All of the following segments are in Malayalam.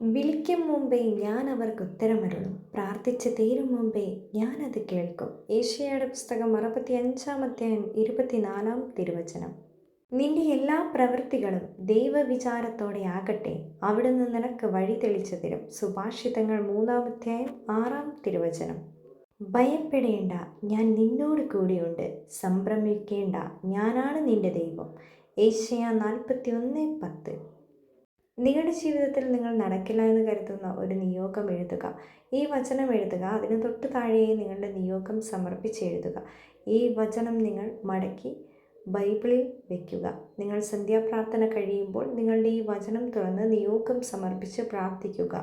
വിളിക്കും മുമ്പേ ഞാൻ അവർക്ക് ഉത്തരമരുളും. പ്രാർത്ഥിച്ച് തീരും മുമ്പേ ഞാനത് കേൾക്കും. ഏഷ്യയുടെ പുസ്തകം അറുപത്തി അഞ്ചാം അധ്യായം ഇരുപത്തിനാലാം തിരുവചനം. നിന്റെ എല്ലാ പ്രവൃത്തികളും ദൈവവിചാരത്തോടെ ആകട്ടെ. അവിടുന്ന് നിനക്ക് വഴി തെളിച്ചു തരും. സുഭാഷിതങ്ങൾ മൂന്നാം അധ്യായം ആറാം തിരുവചനം. ഭയപ്പെടേണ്ട ഞാൻ നിന്നോട് കൂടിയുണ്ട്. സംഭ്രമിക്കേണ്ട ഞാനാണ് നിന്റെ ദൈവം. ഏഷ്യ നാൽപ്പത്തി ഒന്ന് പത്ത്. നിങ്ങളുടെ ജീവിതത്തിൽ നിങ്ങൾ നടക്കില്ല എന്ന് കരുതുന്ന ഒരു നിയോഗം എഴുതുക. ഈ വചനം എഴുതുക. അതിന് തൊട്ട് താഴെയായി നിങ്ങളുടെ നിയോഗം സമർപ്പിച്ച് എഴുതുക. ഈ വചനം നിങ്ങൾ മടക്കി ബൈബിളിൽ വയ്ക്കുക നിങ്ങൾ സന്ധ്യാപ്രാർത്ഥന കഴിയുമ്പോൾ നിങ്ങളുടെ ഈ വചനം തുറന്ന് നിയോഗം സമർപ്പിച്ച് പ്രാർത്ഥിക്കുക.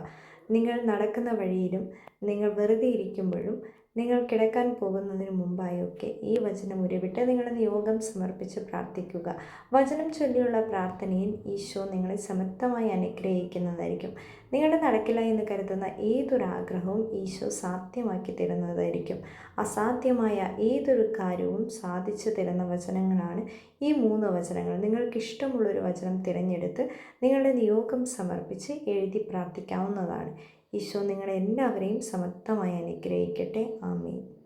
നിങ്ങൾ നടക്കുന്ന വഴിയിലും നിങ്ങൾ വെറുതെ ഇരിക്കുമ്പോഴും നിങ്ങൾ കിടക്കാൻ പോകുന്നതിന് മുമ്പായൊക്കെ ഈ വചനം ഉരുവിട്ട് നിങ്ങളുടെ നിയോഗം സമർപ്പിച്ച് പ്രാർത്ഥിക്കുക. വചനം ചൊല്ലിയുള്ള പ്രാർത്ഥനയിൽ ഈശോ നിങ്ങളെ സമർത്ഥമായി അനുഗ്രഹിക്കുന്നതായിരിക്കും. നിങ്ങളുടെ നടക്കില്ല എന്ന് കരുതുന്ന ഏതൊരാഗ്രഹവും ഈശോ സാധ്യമാക്കി തരുന്നതായിരിക്കും. അസാധ്യമായ ഏതൊരു കാര്യവും സാധിച്ചു തരുന്ന വചനങ്ങളാണ് ഈ മൂന്ന് വചനങ്ങൾ. നിങ്ങൾക്ക് ഇഷ്ടമുള്ളൊരു വചനം തിരഞ്ഞെടുത്ത് നിങ്ങളുടെ നിയോഗം സമർപ്പിച്ച് എഴുതി പ്രാർത്ഥിക്കാവുന്നതാണ്. ഈശോ നിങ്ങളെല്ലാവരെയും സമർത്ഥമായി അനുഗ്രഹിക്കട്ടെ. ആമീൻ.